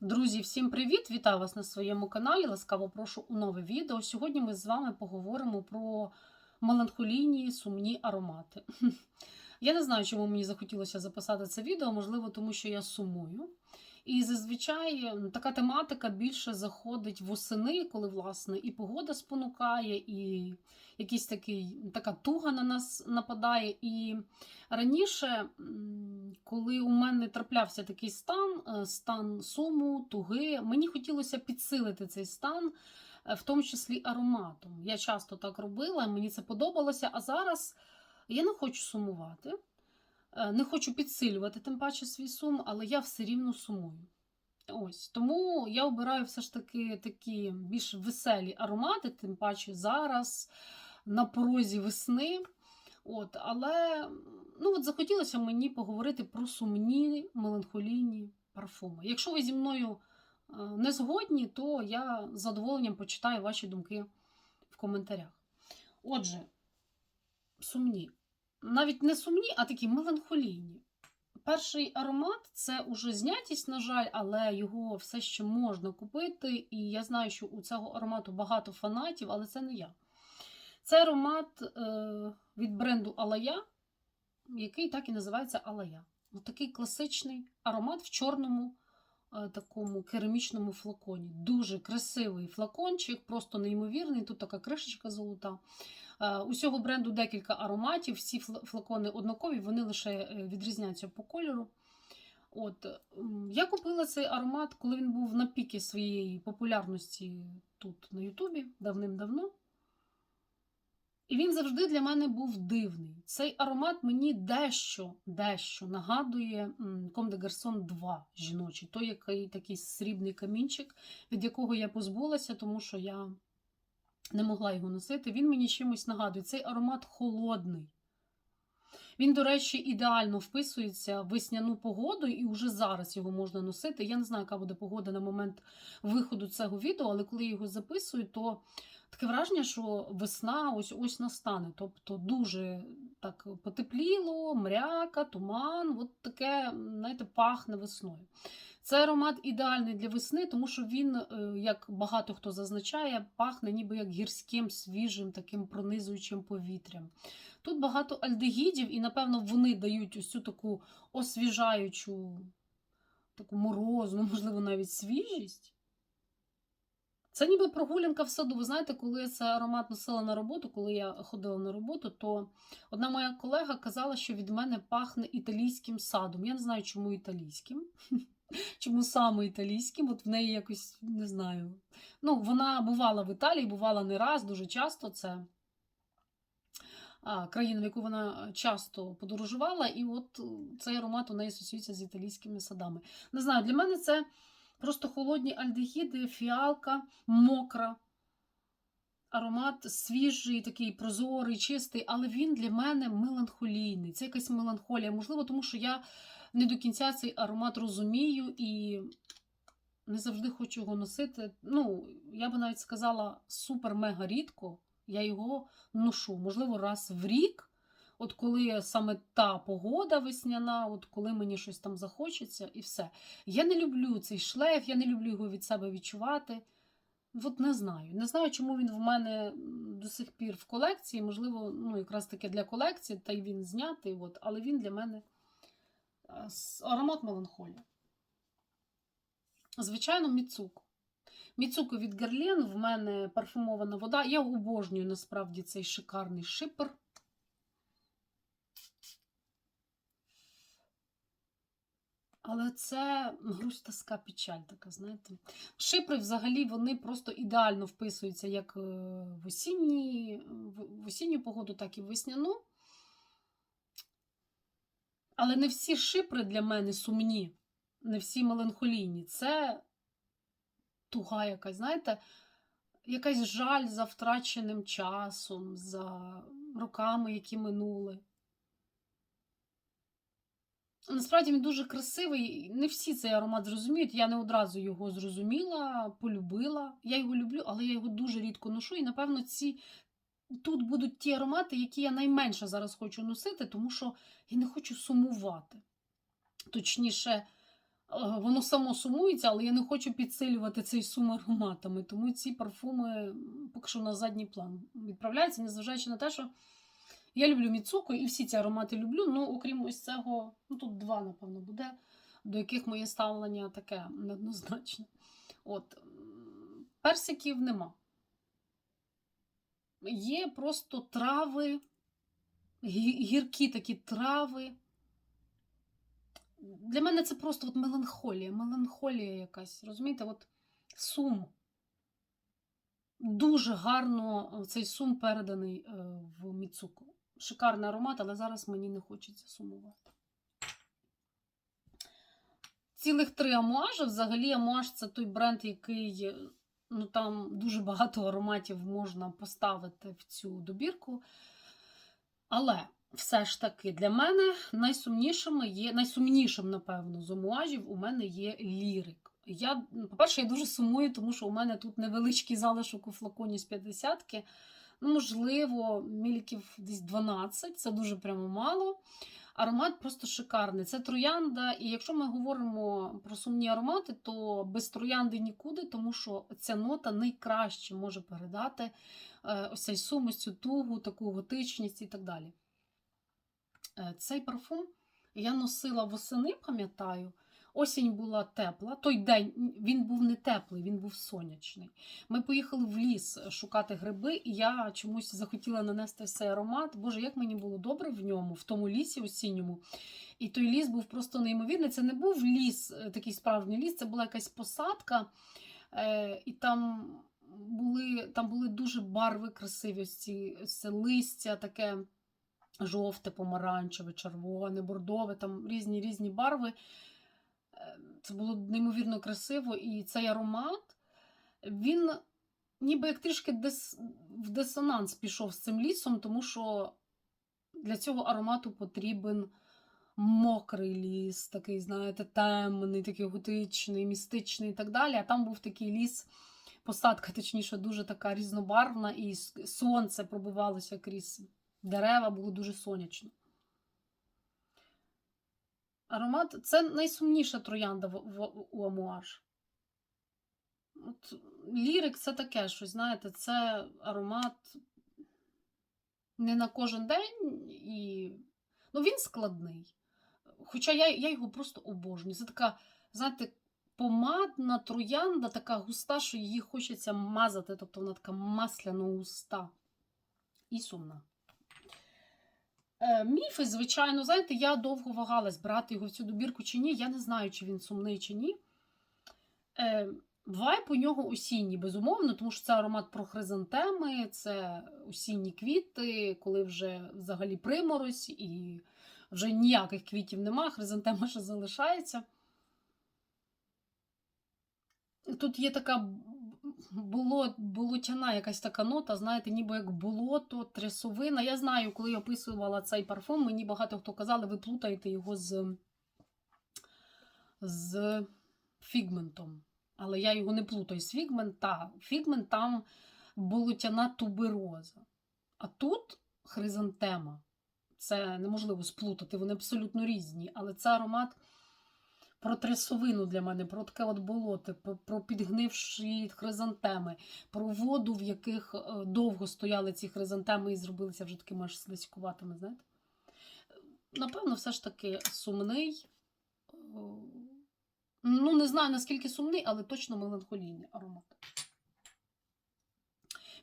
Друзі, всім привіт! Вітаю вас на своєму каналі. Ласкаво прошу у нове відео. Сьогодні ми з вами поговоримо про меланхолійні сумні аромати. Я не знаю, чому мені захотілося записати це відео, можливо, тому що я сумую. І зазвичай така тематика більше заходить восени, коли власне і погода спонукає, і якийсь такий, така туга на нас нападає. І раніше, коли у мене траплявся такий стан, е, стан суму, туги, мені хотілося підсилити цей стан, е, в тому числі ароматом. Я часто так робила, мені це подобалося. А зараз я не хочу сумувати. Е, Не хочу підсилювати тим паче свій сум, але я все рівно сумую. Ось тому я обираю все ж таки такі більш веселі аромати, тим паче зараз на порозі весни. От, але ну, от захотілося мені поговорити про сумні меланхолійні парфуми. Якщо ви зі мною е, не згодні, то я з задоволенням почитаю ваші думки в коментарях. Отже, сумні навіть не сумні, а такі меланхолійні. Перший аромат це уже знятість, на жаль, але його все ще можна купити. І я знаю, що у цього аромату багато фанатів, але це не я. Це аромат е, від бренду Алая, який так і називається Алая. Такий класичний аромат в чорному е, такому керамічному флаконі. Дуже красивий флакончик, просто неймовірний. Тут така кришечка золота. Е, Усього бренду декілька ароматів, всі флакони однакові, вони лише е, відрізняються по кольору. От, я купила цей аромат, коли він був на піки своєї популярності тут на Ютубі давним-давно. І він завжди для мене був дивний. Цей аромат мені дещо, дещо нагадує м, Comme des Garçons 2 жіночий, той який такий срібний камінчик, від якого я позбулася, тому що я не могла його носити. Він мені чимось нагадує. Цей аромат холодний. Він, до речі, ідеально вписується в весняну погоду, і вже зараз його можна носити. Я не знаю, яка буде погода на момент виходу цього відео, але коли я його записую, то таке враження, що весна ось ось настане. Тобто дуже так потепліло, мряка, туман, от таке, знаєте, пахне весною. Цей аромат ідеальний для весни, тому що він, е, як багато хто зазначає, пахне ніби як гірським, свіжим, таким пронизуючим повітрям. Тут багато альдегідів, і, напевно, вони дають ось цю таку освіжаючу, таку морозну, можливо, навіть свіжість. Це ніби прогулянка в саду. Ви знаєте, коли я цей аромат носила на роботу, коли я ходила на роботу, то одна моя колега казала, що від мене пахне італійським садом. Я не знаю, чому італійським. Чому саме італійським? От в неї якось не знаю. Ну, вона бувала в Італії, бувала не раз, дуже часто. Це а, країна, в яку вона часто подорожувала, і от е, цей аромат у неї асоціюється з італійськими садами. Не знаю, для мене це просто холодні альдегіди, фіалка, мокра. Аромат свіжий, такий прозорий, чистий, але він для мене меланхолійний. Це якась меланхолія. Можливо, тому що я не до кінця цей аромат розумію і не завжди хочу його носити. Ну, я би навіть сказала, супер-мега рідко я його ношу. Можливо, раз в рік, от коли саме та погода весняна, от коли мені щось там захочеться, і все. Я не люблю цей шлейф, я не люблю його від себе відчувати. От не знаю. Не знаю, чому він в мене до сих пір в колекції. Можливо, ну, якраз таки для колекції, та й він знятий, от, але він для мене аромат меланхолії. Звичайно, Міцуко. Міцуко від Герлен, в мене парфумована вода. Я обожнюю насправді цей шикарний шипер. Але це грусть, тоска, печаль така, знаєте. Шипри взагалі вони просто ідеально вписуються як е, в, осінні, в осінню погоду, так і в весняну. Але не всі шипри для мене сумні, не всі меланхолійні. Це туга якась, знаєте, якась жаль за втраченим часом, за роками, які минули. Насправді він дуже красивий. Не всі цей аромат зрозуміють. Я не одразу його зрозуміла, полюбила. Я його люблю, але я його дуже рідко ношу. І, напевно, ці тут будуть ті аромати, які я найменше зараз хочу носити, тому що я не хочу сумувати. Точніше, воно само сумується, але я не хочу підсилювати цей сум ароматами. Тому ці парфуми поки що на задній план відправляються, незважаючи на те, що я люблю Міцуко і всі ці аромати люблю. Ну, окрім ось цього, ну тут два, напевно, буде, до яких моє ставлення таке неоднозначне. От, персиків нема. Є просто трави, гіркі такі трави. Для мене це просто от меланхолія, меланхолія якась, розумієте, от сум. Дуже гарно цей сум переданий е, в Міцуко. Шикарний аромат, але зараз мені не хочеться сумувати. Цілих три амуажа. Взагалі, амуаж це той бренд, який ну, там дуже багато ароматів можна поставити в цю добірку. Але все ж таки для мене найсумнішими є, найсумнішим, напевно, з омуажів у мене є лірик. Я, по-перше, я дуже сумую, тому що у мене тут невеличкий залишок у флаконі з 50-ки. Ну, можливо, міліків десь 12, це дуже прямо мало. Аромат просто шикарний. Це троянда, і якщо ми говоримо про сумні аромати, то без троянди нікуди, тому що ця нота найкраще може передати е, ось цей сум, цю тугу, таку готичність і так далі. Е, Цей парфум я носила восени, пам'ятаю. Осінь була тепла. Той день він був не теплий, він був сонячний. Ми поїхали в ліс шукати гриби, і я чомусь захотіла нанести цей аромат. Боже, як мені було добре в ньому, в тому лісі осінньому. І той ліс був просто неймовірний. Це не був ліс, е, такий справжній ліс, це була якась посадка, е, і там були, там були дуже барви красиві. Ці листя таке жовте, помаранчеве, червоне, бордове, там різні різні барви. Це було неймовірно красиво, і цей аромат, він ніби як трішки дис... в дисонанс пішов з цим лісом, тому що для цього аромату потрібен мокрий ліс, такий, знаєте, темний, такий готичний, містичний і так далі. А там був такий ліс, посадка, точніше, дуже така різнобарвна, і сонце пробивалося крізь дерева, було дуже сонячно. Аромат це найсумніша троянда в, в, у амуаж. От, лірик це таке щось, знаєте, це аромат не на кожен день, і ну, він складний. Хоча я, я його просто обожнюю. Це така, знаєте, помадна троянда, така густа, що її хочеться мазати, тобто вона така масляно густа і сумна. Е, Міфи, звичайно, знаєте, я довго вагалась, брати його в цю добірку чи ні. Я не знаю, чи він сумний, чи ні. Е, Вайб у нього осінній, безумовно, тому що це аромат про хризантеми, це осінні квіти, коли вже взагалі приморозь і вже ніяких квітів нема, хризантема ще залишається. Тут є така боло, болотяна якась така нота, знаєте, ніби як болото, трясовина. Я знаю, коли я описувала цей парфум, мені багато хто казали, ви плутаєте його з, з фігментом. Але я його не плутаю з фігмент. Та, фігмент там болотяна тубероза. А тут хризантема. Це неможливо сплутати, вони абсолютно різні. Але це аромат про трясовину для мене, про таке от болото, про, підгнивші хризантеми, про воду, в яких е, довго стояли ці хризантеми і зробилися вже такими аж слизькуватими, знаєте. Напевно, все ж таки сумний. е, Ну, не знаю, наскільки сумний, але точно меланхолійний аромат.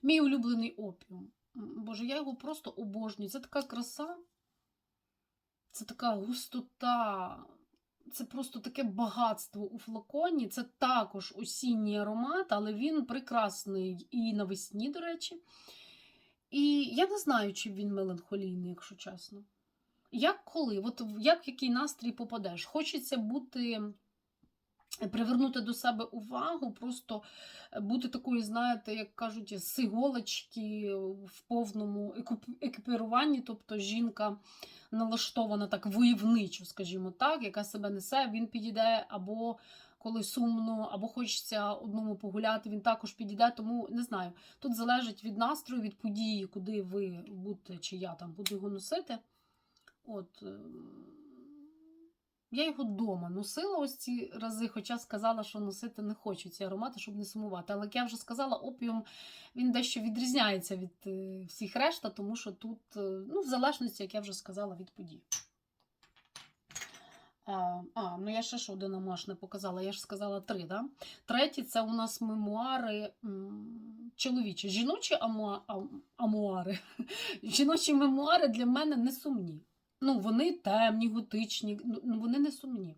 Мій улюблений опіум. Боже, я його просто обожнюю. Це така краса, це така густота, це просто таке багатство у флаконі. Це також осінній аромат, але він прекрасний і навесні, до речі. І я не знаю, чи він меланхолійний, якщо чесно. Як коли? От як в який настрій попадеш? Хочеться бути. Привернути до себе увагу, просто бути такою, знаєте, як кажуть, з іголочки в повному екіпіруванні, тобто жінка налаштована так войовничо, скажімо так, яка себе несе, він підійде або коли сумно, або хочеться одному погуляти, він також підійде. Тому не знаю. Тут залежить від настрою, від події, куди ви будете, чи я там буду його носити. От. Я його вдома носила ось ці рази, хоча сказала, що носити не хочу ці аромати, щоб не сумувати. Але як я вже сказала, опіум він дещо відрізняється від е, всіх решта, тому що тут, е, ну, в залежності, як я вже сказала, від подій. А, а, ну я ще ж один амаш не показала, я ж сказала три, да? Третій це у нас мемуари чоловічі. Жіночі амуа, ам- амуари. Жіночі мемуари для мене не сумні. Ну, вони темні, готичні, ну, ну, вони не сумні.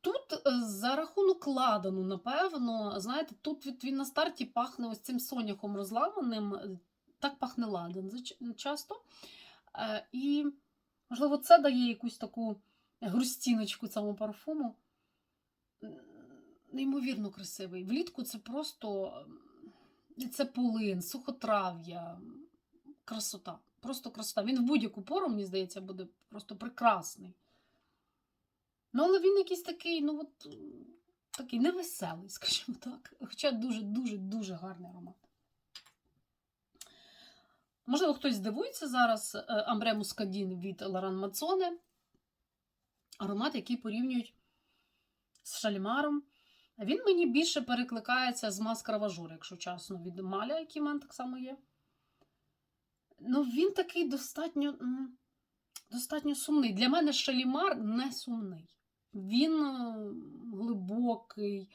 Тут е, за рахунок ладану, напевно, знаєте, тут він на старті пахне ось цим соняхом розламаним. е, Так пахне ладан часто. Е, І, можливо, це дає якусь таку грустіночку цьому парфуму. Неймовірно красивий. Влітку це просто це полин, сухотрав'я, красота. Просто красота. Він в будь-яку пору, мені здається, буде просто прекрасний. Ну, але він якийсь такий, ну от такий невеселий, скажімо так. Хоча дуже-дуже-дуже гарний аромат. Можливо, хтось здивується зараз е, Амбре Мускадін від Лоран Мацоне. Аромат, який порівнюють з шалімаром. Він мені більше перекликається з маскара важур, якщо чесно, від маля, який в мене так само є. Ну, він такий достатньо, достатньо сумний. Для мене шалімар не сумний. Він е, глибокий, е,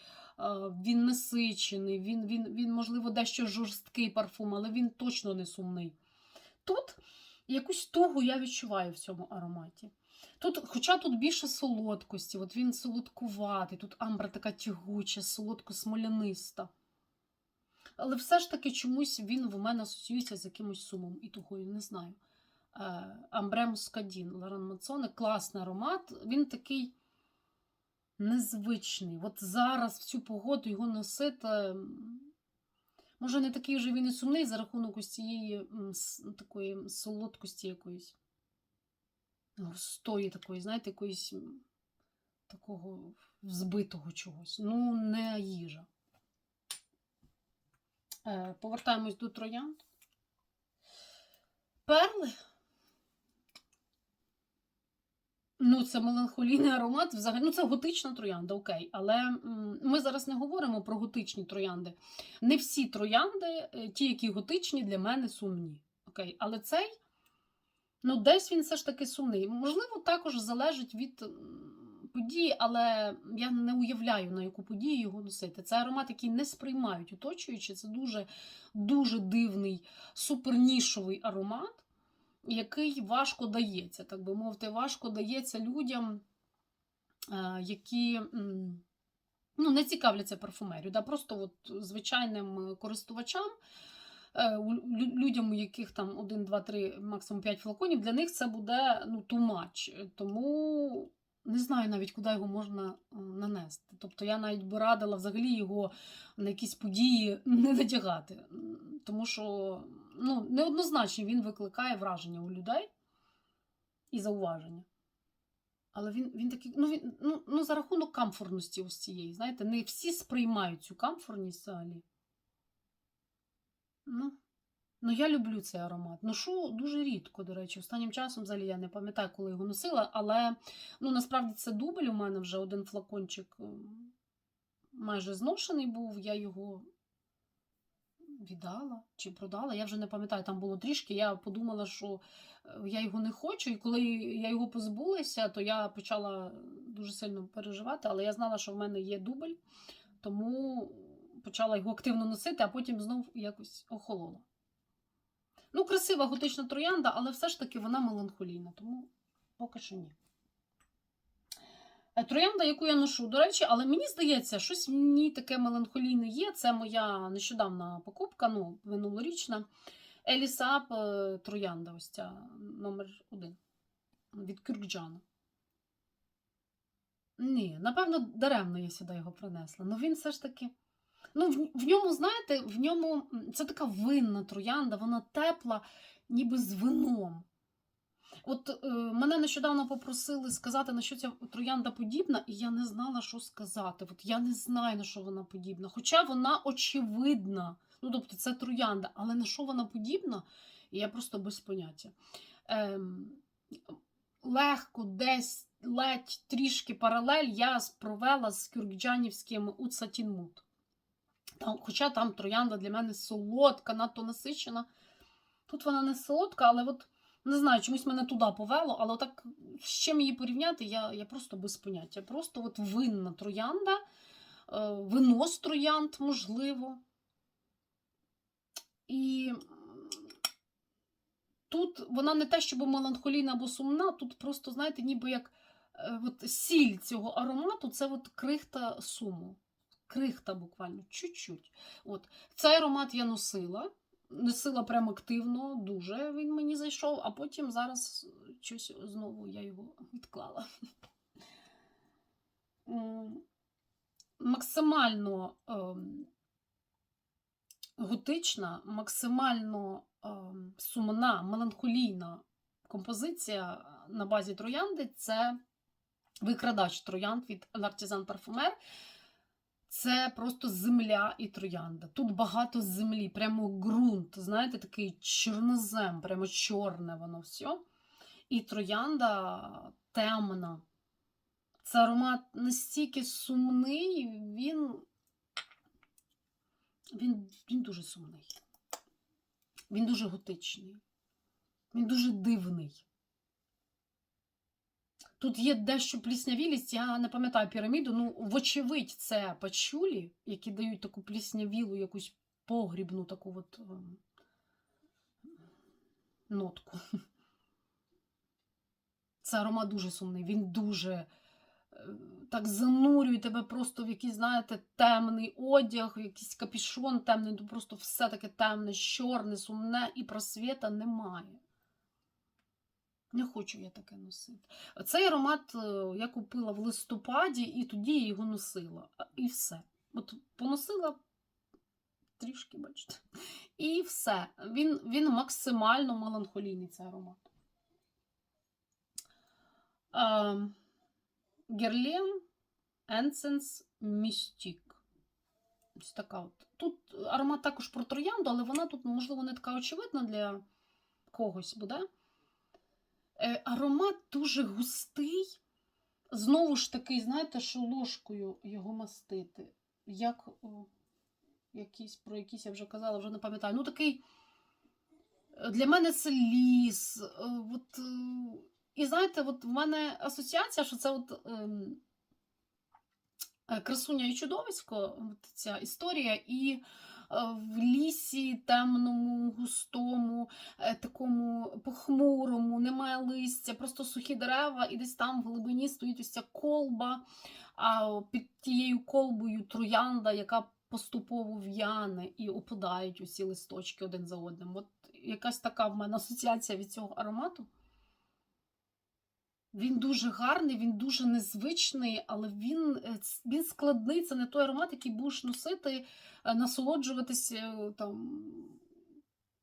він насичений, він, він, він, можливо, дещо жорсткий парфум, але він точно не сумний. Тут якусь тугу я відчуваю в цьому ароматі. Тут, хоча тут більше солодкості, от він солодкуватий, тут амбра така тягуча, солодко-смоляниста. Але все ж таки чомусь він в мене асоціюється з якимось сумом і тугою, не знаю. Е, Амбре Мускадін, Лоран Мацоне, класний аромат. Він такий незвичний. От зараз в цю погоду його носити. Може, не такий вже він і сумний за рахунок ось цієї такої солодкості якоїсь. Густої такої, знаєте, якоїсь такого взбитого чогось. Ну, не їжа. Е, Повертаємось до троянд. Перли. Ну, це меланхолійний аромат. Взагалі, ну це готична троянда, окей. Але ми зараз не говоримо про готичні троянди. Не всі троянди, е, ті, які готичні, для мене сумні. Окей, але цей, ну, десь він все ж таки сумний. Можливо, також залежить від події, але я не уявляю, на яку подію його носити. Це аромат, який не сприймають оточуючи. Це дуже, дуже дивний, супернішовий аромат який важко дається, так би мовити, важко дається людям, е, які ну, не цікавляться парфумерію, да, просто от звичайним користувачам, е, людям, у яких там 1, 2, 3, максимум 5 флаконів, для них це буде ну, much. Тому не знаю навіть, куди його можна е, нанести. Тобто я навіть би радила взагалі його на якісь події не натягати. Тому що ну, неоднозначно він викликає враження у людей і зауваження. Але він, він такий, ну, він, ну, ну, за рахунок камфорності ось цієї, знаєте, не всі сприймають цю камфорність взагалі. Ну, ну, я люблю цей аромат. Ношу дуже рідко, до речі. Останнім часом взагалі я не пам'ятаю, коли його носила, але ну, насправді це дубль. У мене вже один флакончик майже зношений був. Я його віддала чи продала. Я вже не пам'ятаю, там було трішки. Я подумала, що е, я його не хочу. І коли я його позбулася, то я почала дуже сильно переживати, але я знала, що в мене є дубль, тому почала його активно носити, а потім знов якось охолола. Ну, красива готична троянда, але все ж таки вона меланхолійна, тому поки що ні. Е, Троянда, яку я ношу, до речі, але мені здається, щось в ній таке меланхолійне є. Це моя нещодавна покупка, ну, минулорічна. Елісап е, Троянда, ось ця номер один від Кюркджана. Ні, напевно, даремно я сюди його принесла. Ну він все ж таки. Ну, в, в ньому, знаєте, в ньому це така винна троянда, вона тепла, ніби з вином. От е, мене нещодавно попросили сказати, на що ця троянда подібна, і я не знала, що сказати. От я не знаю, на що вона подібна. Хоча вона очевидна. Ну, тобто, це троянда, але на що вона подібна, я просто без поняття. Ем, легко десь ледь трішки паралель я провела з кюркджанівським Уцатінмут. Там, хоча там троянда для мене солодка, надто насичена. Тут вона не солодка, але от не знаю, чомусь мене туди повело, але отак з чим її порівняти, я, я просто без поняття. Просто от винна троянда, е, вино з троянд, можливо. І тут вона не те, щоб меланхолійна або сумна, тут просто, знаєте, ніби як е, от сіль цього аромату це от крихта суму. Крихта буквально, чуть-чуть. От. Цей аромат я носила. Носила прям активно, дуже він мені зайшов, а потім зараз щось знову я його відклала. Максимально ем, готична, максимально ем, сумна, меланхолійна композиція на базі троянди це викрадач троянд від L'Artisan Parfumer. Це просто земля і троянда. Тут багато землі, прямо ґрунт, знаєте, такий чорнозем, прямо чорне воно все. І троянда темна. Це аромат настільки сумний, він, він, він дуже сумний. Він дуже готичний. Він дуже дивний. Тут є дещо пліснявілість, я не пам'ятаю піраміду, ну, вочевидь, це пачулі, які дають таку пліснявілу, якусь погрібну таку от ем, нотку. Це аромат дуже сумний, він дуже е, так занурює тебе просто в якийсь, знаєте, темний одяг, якийсь капішон темний, ну просто все таке темне, чорне, сумне, і просвіта немає. Не хочу я таке носити. Цей аромат е, я купила в листопаді, і тоді я його носила. І все. От поносила трішки, бачите. І все. Він, він максимально меланхолійний цей аромат. Ем, Герлен Енсенс Містік. Ось така от. Тут аромат також про троянду, але вона тут, можливо, не така очевидна для когось буде. Е, аромат дуже густий. Знову ж таки, знаєте, що ложкою його мастити. Як о, якийсь, про якийсь я вже казала, вже не пам'ятаю. Ну, такий е, для мене це ліс. е, От, і знаєте, от в мене асоціація, що це от, ем, е, красуня і чудовисько, от ця історія, і в лісі темному, густому, е, такому похмурому, немає листя, просто сухі дерева, і десь там в глибині стоїть ось ця колба, а під тією колбою троянда, яка поступово в'яне і опадають усі листочки один за одним. От якась така в мене асоціація від цього аромату. Він дуже гарний, він дуже незвичний, але він, е, він складний. Це не той аромат, який будеш носити, е, насолоджуватися е, там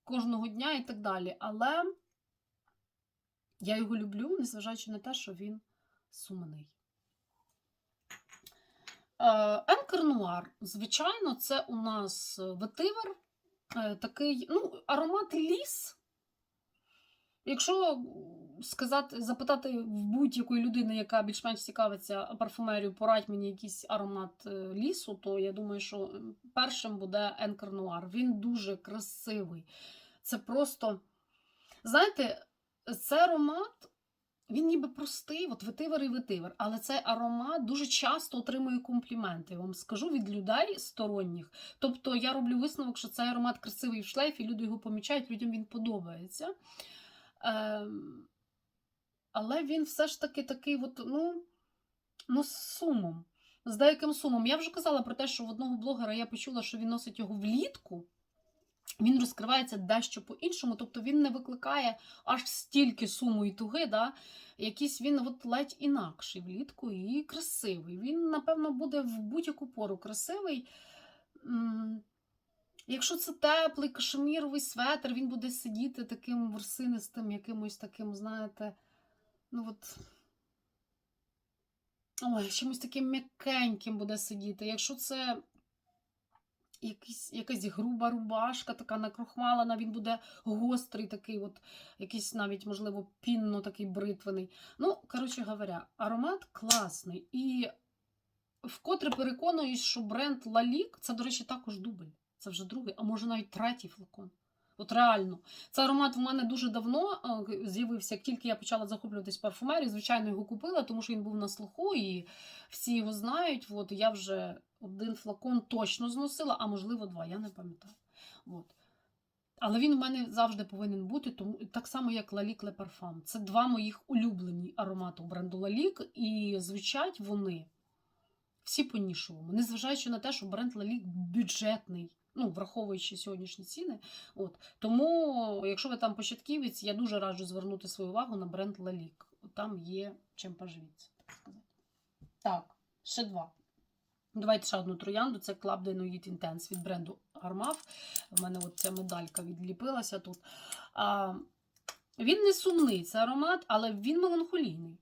кожного дня і так далі. Але я його люблю, незважаючи на те, що він сумний. Енкер Нуар, звичайно, це у нас ветивер, такий ну, аромат ліс. Якщо сказати, запитати в будь-якої людини, яка більш-менш цікавиться парфумерією, порадь мені якийсь аромат е, лісу, то я думаю, що першим буде Енкер Нуар. Він дуже красивий. Це просто, знаєте, цей аромат, він ніби простий, от ветивер і ветивер, але цей аромат дуже часто отримує компліменти. Я вам скажу від людей сторонніх. Тобто я роблю висновок, що цей аромат красивий в шлейфі, люди його помічають, людям він подобається. Ем, але він все ж таки такий, от, ну, ну, з сумом. З деяким сумом. Я вже казала про те, що в одного блогера я почула, що він носить його влітку. Він розкривається дещо по-іншому, тобто він не викликає аж стільки суму і туги, да? якийсь він от ледь інакший влітку і красивий. Він, напевно, буде в будь-яку пору красивий. Якщо це теплий кашеміровий светр, він буде сидіти таким ворсинистим, якимось таким, знаєте, ну от. Ой, чимось таким м'якеньким буде сидіти. Якщо це якийсь, якась груба рубашка, така накрохмалена, він буде гострий, такий, от, якийсь навіть, можливо, пінно такий бритвений. Ну, коротше говоря, аромат класний. І вкотре переконуюсь, що бренд Лалік це, до речі, також дубль. Це вже другий, а може навіть третій флакон. От реально. Цей аромат в мене дуже давно е, з'явився, як тільки я почала захоплюватись парфумерією. Звичайно, його купила, тому що він був на слуху, і всі його знають. От, я вже один флакон точно зносила, а можливо два, я не пам'ятаю. От. Але він у мене завжди повинен бути, тому так само, як Лалік Le Parfum. Це два моїх улюблені аромати бренду Лалік, і звучать вони всі по-нішовому, незважаючи на те, що бренд Лалік бюджетний, ну, враховуючи сьогоднішні ціни. От. Тому, якщо ви там початківець, я дуже раджу звернути свою увагу на бренд Лалік. Там є чим поживіться, так сказати. Так, ще два. Давайте ще одну троянду. Це Club de Nuit Intense від бренду Armaf. У мене от ця медалька відліпилася тут. А, він не сумний, це аромат, але він меланхолійний.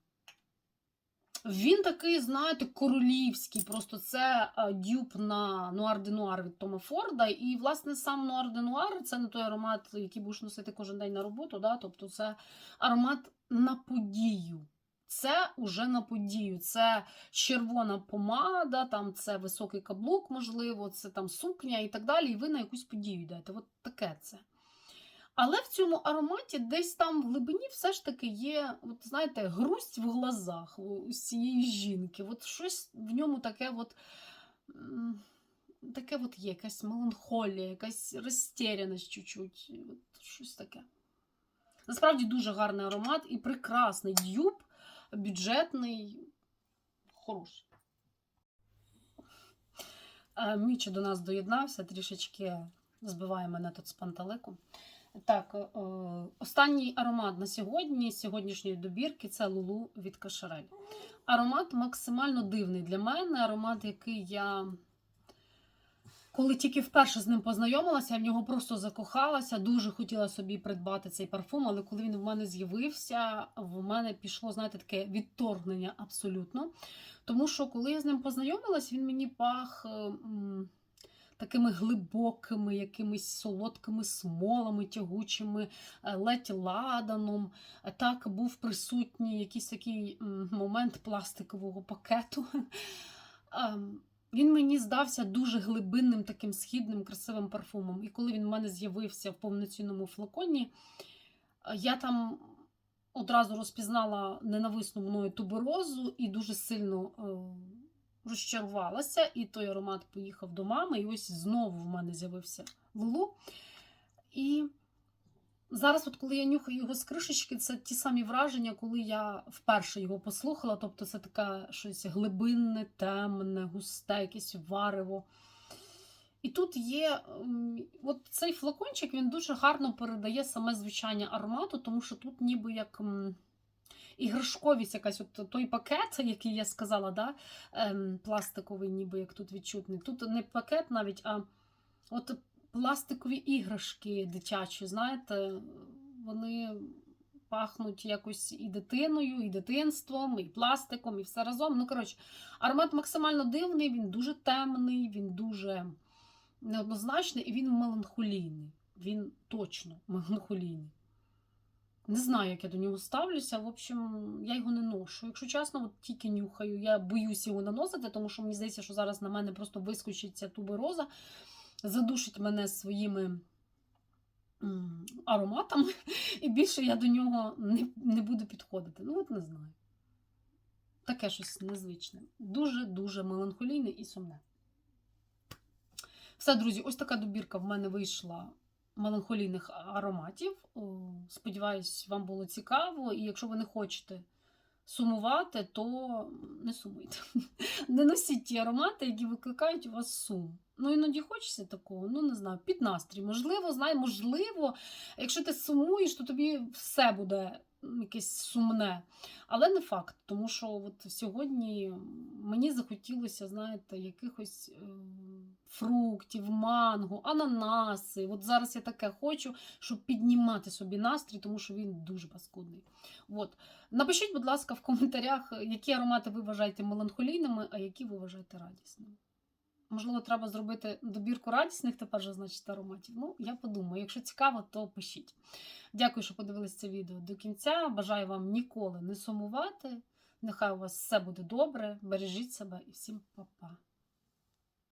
Він такий, знаєте, королівський. Просто це а, дюб на Нуар де Нуар від Тома Форда. І, власне, сам Нуар де Нуар це не той аромат, який будеш носити кожен день на роботу. Да? Тобто це аромат на подію. Це уже на подію. Це червона помада, там це високий каблук, можливо, це там сукня і так далі. І ви на якусь подію йдете. От таке це. Але в цьому ароматі десь там в глибині все ж таки є, от знаєте, грусть в глазах у цієї жінки. От щось в ньому таке от. Таке от є, якась меланхолія, якась розтеряність чуть-чуть. От щось таке. Насправді дуже гарний аромат і прекрасний дюб, бюджетний, хороший. Е, Мічо до нас доєднався, трішечки збиває мене тут з пантелику. Так, е, останній аромат на сьогодні, з сьогоднішньої добірки, це Лулу від Кашарель. Аромат максимально дивний для мене. Аромат, який я, коли тільки вперше з ним познайомилася, я в нього просто закохалася. Дуже хотіла собі придбати цей парфум, але коли він в мене з'явився, в мене пішло, знаєте, таке відторгнення абсолютно. Тому що, коли я з ним познайомилась, він мені пах. е, м, Такими глибокими, якимись солодкими смолами, тягучими, е, ледь ладаном. Так був присутній якийсь такий момент пластикового пакету. Ем, Він мені здався дуже глибинним, таким східним, красивим парфумом. І коли він в мене з'явився в повноцінному флаконі, е, я там одразу розпізнала ненависну мною туберозу і дуже сильно е, розчарувалася. І той аромат поїхав до мами. І ось знову в мене з'явився Лулу. І зараз, от коли я нюхаю його з кришечки, це ті самі враження, коли я вперше його послухала. Тобто це таке щось глибинне, темне, густе, якесь варево. І тут є от цей флакончик, він дуже гарно передає саме звучання аромату, тому що тут ніби як іграшковість якась, от той пакет, який я сказала, да, ем, пластиковий, ніби як тут відчутний. Тут не пакет навіть, а от пластикові іграшки дитячі, знаєте, вони пахнуть якось і дитиною, і дитинством, і пластиком, і все разом. Ну, коротше, аромат максимально дивний, він дуже темний, він дуже неоднозначний і він меланхолійний. Він точно меланхолійний. Не знаю, як я до нього ставлюся. В общем, я його не ношу. Якщо чесно, от тільки нюхаю. Я боюсь його наносити, тому що мені здається, що зараз на мене просто вискочить ця тубероза, задушить мене своїми ароматами, і більше я до нього не, не буду підходити. Ну, от не знаю. Таке щось незвичне. Дуже-дуже меланхолійне і сумне. Все, друзі, ось така добірка в мене вийшла меланхолійних ароматів. Сподіваюсь, вам було цікаво. І якщо ви не хочете сумувати, то не сумуйте. Не носіть ті аромати, які викликають у вас сум. Ну, іноді хочеться такого, ну не знаю, під настрій. Можливо, знай, можливо, якщо ти сумуєш, то тобі все буде якесь сумне. Але не факт, тому що от сьогодні мені захотілося, знаєте, якихось е, фруктів, манго, ананаси. От зараз я таке хочу, щоб піднімати собі настрій, тому що він дуже паскудний. От. Напишіть, будь ласка, в коментарях, які аромати ви вважаєте меланхолійними, а які ви вважаєте радісними. Можливо, треба зробити добірку радісних тепер же, значить, ароматів. Ну, я подумаю, якщо цікаво, то пишіть. Дякую, що подивилися це відео до кінця. Бажаю вам ніколи не сумувати. Нехай у вас все буде добре. Бережіть себе і всім па-па.